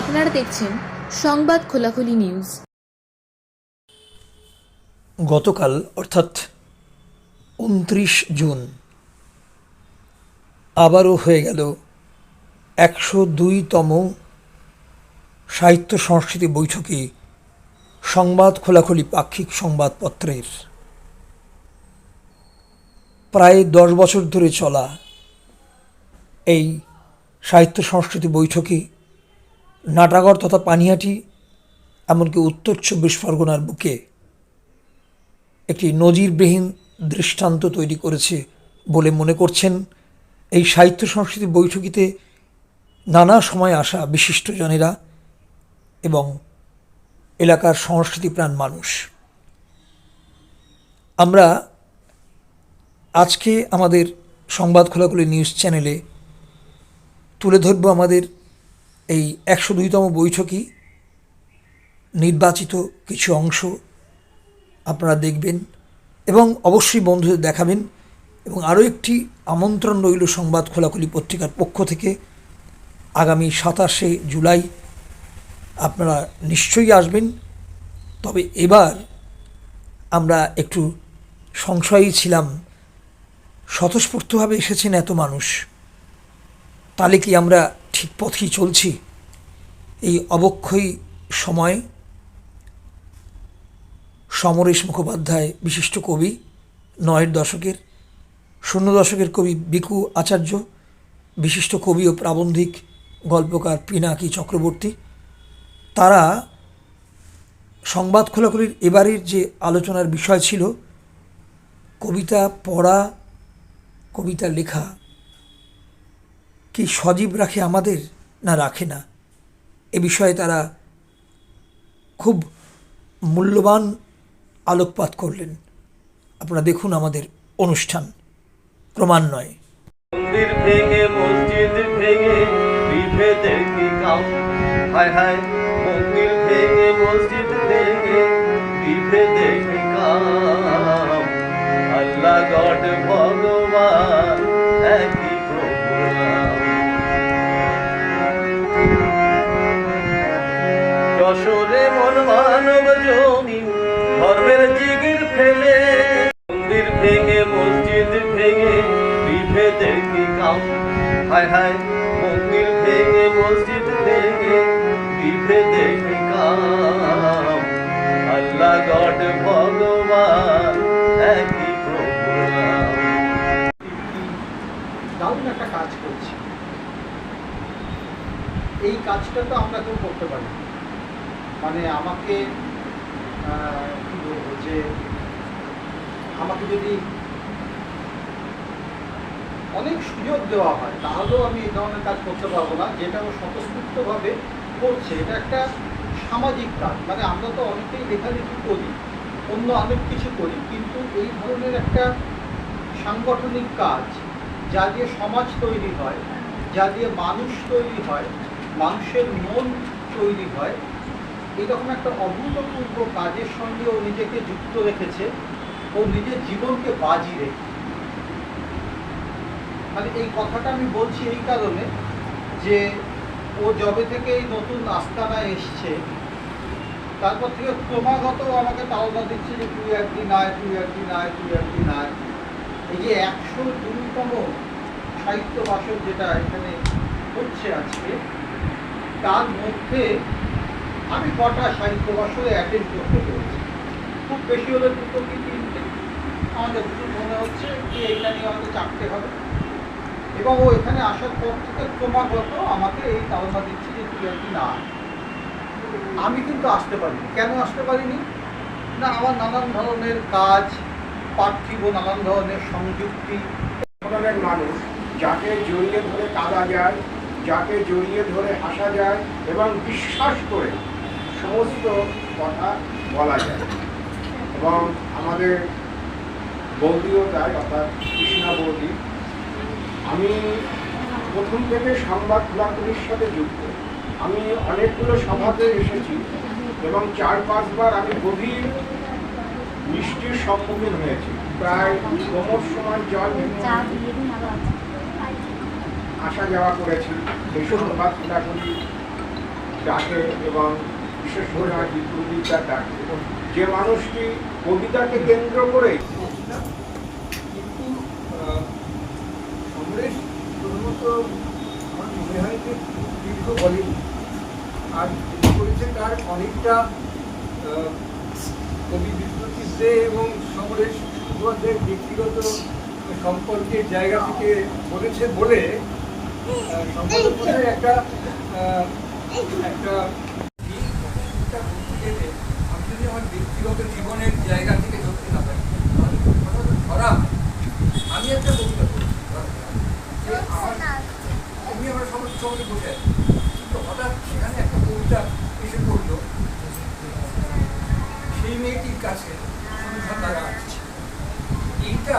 আপনারা দেখছেন সংবাদ খোলাখুলি নিউজ। গতকাল, অর্থাৎ উনত্রিশ জুন, আবারও হয়ে গেল একশো দুইতম সাহিত্য সংস্কৃতি বৈঠকে সংবাদ খোলাখুলি পাক্ষিক সংবাদপত্রের। প্রায় দশ বছর ধরে চলা এই সাহিত্য সংস্কৃতি বৈঠকে নাটাগড় তথা পানিহাটি, এমনকি উত্তর চব্বিশ পরগনার বুকে একটি নজিরবিহীন দৃষ্টান্ত তৈরি করেছে বলে মনে করছেন এই সাহিত্য সংস্কৃতি বৈঠকিতে নানা সময় আসা বিশিষ্টজনেরা এবং এলাকার সংস্কৃতিপ্রাণ মানুষ। আমরা আজকে আমাদের সংবাদ খোলাখুলি নিউজ চ্যানেলে তুলে ধরব আমাদের এই একশো দুইতম বৈঠকই নির্বাচিত কিছু অংশ আপনারা দেখবেন এবং অবশ্যই বন্ধুদের দেখাবেন এবং আরও একটি আমন্ত্রণ রইল সংবাদ খোলাখুলি পত্রিকার পক্ষ থেকে। আগামী সাতাশে জুলাই আপনারা নিশ্চয়ই আসবেন। তবে এবার আমরা একটু সংশয়ী ছিলাম। স্বতঃস্ফূর্তভাবে এসেছেন এত মানুষ। তাহলে কি আমরা ঠিক পথেই চলছি? এই অবক্ষয়ী সময় সমরেশ মুখোপাধ্যায় বিশিষ্ট কবি, নয়ের দশকের, শূন্য দশকের কবি বিকু আচার্য, বিশিষ্ট কবি ও প্রাবন্ধিক গল্পকার পিনাকি চক্রবর্তী। তারা সংবাদ খোলাখুলির এবারের যে আলোচনার বিষয় ছিল, কবিতা পড়া কবিতা লেখা কি সজীব রাখে আমাদের না রাখে না? এ বিষয়ে তারা খুব মূল্যবান আলোকপাত করলেন। আপনারা দেখুন আমাদের অনুষ্ঠান ক্রমান্বয়ে। মন্দির ভেঙে, মসজিদ ভেঙে বিভেদের কি কাম হায় হায়, মন্দির ভেঙে, মসজিদ ভেঙে বিভেদের কি কাম আল্লাহ গড ভগবান, একই একটা কাজ করছি। এই কাজটা তো আমরা কেউ করতে পারি মানে আমাকে কি বলব যে আমাকে যদি অনেক সুযোগ দেওয়া হয়, তাহলেও আমি এই ধরনের কাজ করতে পারব না, যেটা ও স্বতঃস্ফূর্তভাবে করছে। এটা একটা সামাজিক কাজ। মানে আমরা তো অনেকেই লেখালেখি করি, অন্য অনেক কিছু করি, কিন্তু এই ধরনের একটা সাংগঠনিক কাজ যা দিয়ে সমাজ তৈরি হয়, যা দিয়ে মানুষ তৈরি হয়, মানুষের মন তৈরি হয় এরকম একটা অভূতপূর্ব কাজের সঙ্গে ও নিজেকে যুক্ত রেখেছে, ও নিজের জীবনকে বাজি রেখে মানে এই কথাটা আমি বলছি এই কারণে যে ও যবে থেকে এই নতুন আস্তানা এসছে, তারপর থেকে ক্রমাগত আমাকে তাড়না দিচ্ছে যে তুই একদিন আয় তুই একদিন আয় তুই একদিন আয় এই যে একশো দুইতম সাহিত্য বাসর যেটা এখানে হচ্ছে আজকে, তার মধ্যে আমি কটা সাহিত্য বাসরে অ্যাটেন্ড করতে পেরেছি খুব বেশি হলে দুটো কি তিনটে। যতটুকু মনে হচ্ছে যে এইটা নিয়ে আমাকে চাপতে হবে। এবং ও এখানে আসার পর থেকে ক্রমাগত আমাকে এই তালনা দিচ্ছে যে তুই একদিন আয় আমি কিন্তু আসতে পারিনি। কেন আসতে পারিনি? না, আমার নানান ধরনের কাজ, পার্থিব, নানান ধরনের সংযুক্তি। ধরনের মানুষ যাকে জড়িয়ে ধরে কাঁদা যায়, যাকে জড়িয়ে ধরে হাসা যায় এবং বিশ্বাস করে সমস্ত কথা বলা যায়। এবং আমাদের বৌদিও তাই, অর্থাৎ কৃষ্ণা বৌদি। আমি প্রথম থেকে সংবাদ খোলাখুলির সাথে যুক্ত। আমি অনেকগুলো সভাতে এসেছি এবং চার পাঁচবার আমি গভীর মিষ্টির সম্মুখীন হয়েছি। প্রায় কোমর সময় জল আসা যাওয়া করেছি। এই সংবাদ খোলাখুলি ডাকে এবং বিশেষ করে বিপ্লবীদের ডাকে যে মানুষটি কবিতাকে কেন্দ্র করে কিন্তু কংগ্রেস আমার মনে হয় যে দীর্ঘ বলেনি। আর তার অনেকটা কবি বিপ্লবী দে এবং সমরেশ মুখোপাধ্যায়ের ব্যক্তিগত সম্পর্কের জায়গা থেকে বলেছে বলে মশাই একটা একটা একটা গেলে আমি যদি আমার ব্যক্তিগত জীবনের জায়গা থেকে ধরতে না পারি তাহলে কথাটা ধরা আমি একটা পড়ি যে আমার আমি আমরা সবাই সবাই বসে কিন্তু হঠাৎ সেখানে একটা কবিতা এসে পড়ল। সেই মেয়েটির কাছে সন্ধ্যা তারা এইটা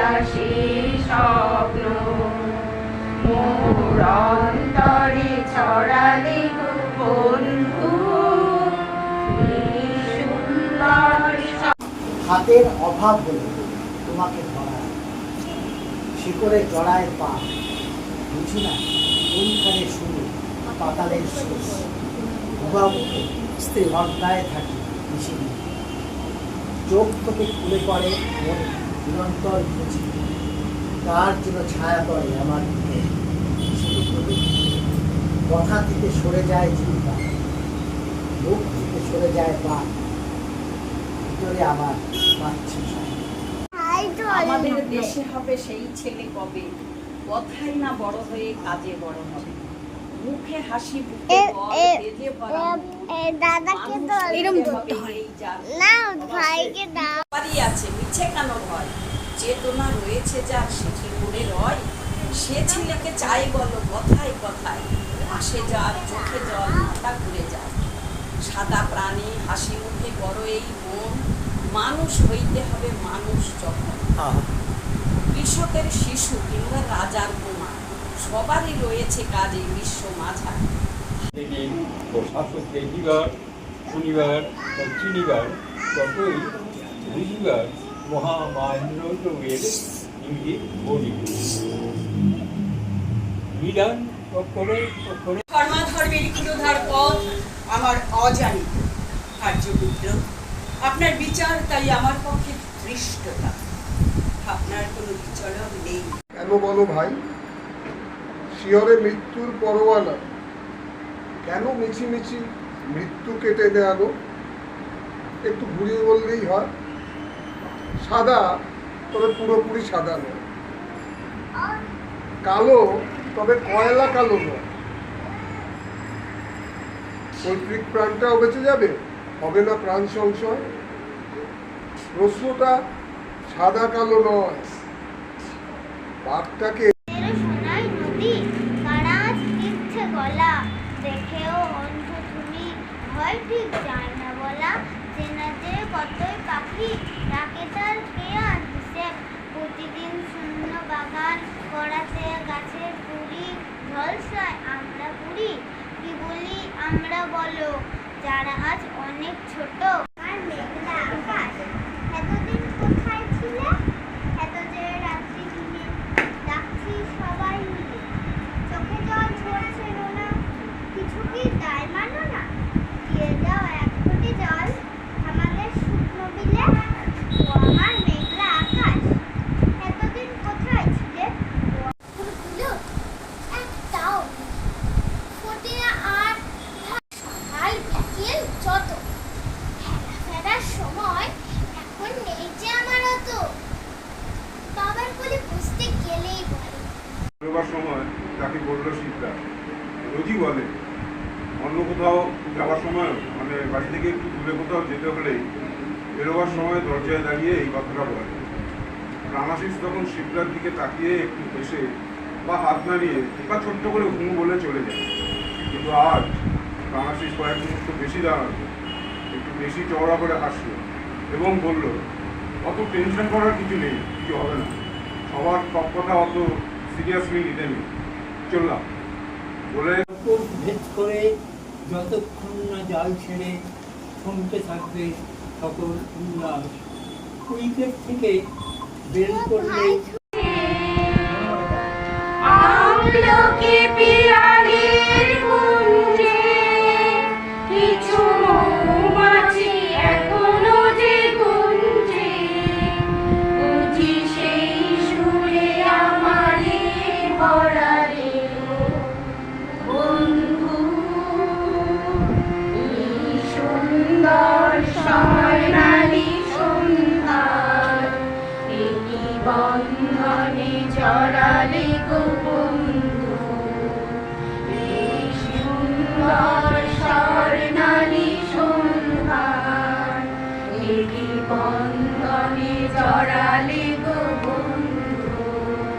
বলা সে স্বপ্ন। মোর অন্তরে ছড়ালে বন্ধু হাতের অভাব হলে তোমাকে ধরা। শিকড়ে জড়ায় পা। বুঝি না কোনখানে শুরু পাতালের শেষ। ভুয়া স্ত্রী ঘন্টায় থাকি মিশি চোখ থেকে খুলে পড়ে মন। নিরন্তর খুঁজি কার যেন ছায়া পড়ে আমার মুখে কথা থেকে সরে যায় চিন্তা মুখ থেকে সরে যায় পা ভিতরে আমার পাচ্ছি আমাদের দেশে হবে সেই ছেলে কবে? কথাই না বড় হয়ে কাজে বড় হবে। মুখে হাসি মন। দাদাকে তো এরম ধরতে হয়। না ভাইকে দাও। সবারই আছে মিছে কেন হয় চেতনা রয়েছে যার সে কি করে রয় সে ছেলেকে চাই বলো কথায় কথায় আসে যার চোখে জল মাথা ঘুরে যায়। সাদা প্রাণী হাসি মুখে বড় এই মন মানুষ হইতে হবে মানুষ যখন। কৃষকের শিশু কিংবা রাজার বোমা সবারই রয়েছে কাজ এই বিশ্ব মাঝা শুনিবার বা চিনিবার ততই বুঝিবার মহামান্যের ইঙ্গিত বলি বিধান অক্ষরে অক্ষরে ধর্মাধর্মের ক্ষুরধার পথ আমার অজানি কার্যপুত্র আপনার বিচার তাই আমার পক্ষে ধৃষ্টতা। আপনার কোনো বিচলন নেই। কেন বলো ভাই? শিয়রে মৃত্যুর পরোয়ানা। কেন মিছিমিছি মৃত্যু কেটে দেয়ালো? একটু ঘুরিয়ে বললেই হয়। সাদা, তবে পুরোপুরি সাদা নয়। কালো, তবে কয়লা কালো নয়। পৈতৃক প্রাণটাও বেঁচে যাবে, হবে না প্রাণ সংশয়। প্রশ্নটা সাদা কালো নয়। বাঘটাকে দেখেও কতই পাখি ডাকে তার কে আর হিসেব প্রতিদিন শূন্য বাগান করাতে গাছের পুরি ঝলসায় আমরা পুরি কি বলি? আমরা বলো যারা আজ অনেক ছোট আর মেঘলা আকাশ এতদিন কোথায় ছিলে এত যে রাত্রি দিনে ডাকছি সবাই মিলে চোখে জল ঝরছে না কিছু কি দায় মানো না দিয়ে দাও এক কোটি জল আমাদের শুকনো বিলে ও আমার মেঘলা আকাশ এতদিন কোথায় ছিলে ফুলগুলো একটাও ফোটে না আর সকাল বিকেল যত তাকে বলল শিবরা রোজই বলে। অন্য কোথাও যাওয়ার সময় মানে বাড়ি থেকে একটু দূরে কোথাও যেতে হলেই বেরোবার সময় দরজায় দাঁড়িয়ে এই কথাটা বলে। রামাশিস তখন শিবরার দিকে তাকিয়ে একটু হেসে বা হাত নাড়িয়ে বা ছোট্ট করে হুঁ বলে চলে যায়। কিন্তু আজ রামাশিস কয়েক মুহূর্ত বেশি দাঁড়াল, একটু বেশি চওড়া করে হাসলো এবং বলল, অত টেনশন করার কিছু নেই, কিছু হবে না। সবার সব কথা অত সিরিয়াসলি নিতে নেই। চললাম ভেদ করে যতক্ষণ না জাল ছেড়ে থমকে থাকবে সকল উল্লাস। উইকেট থেকে বের করলে আমলকি পিয়ালির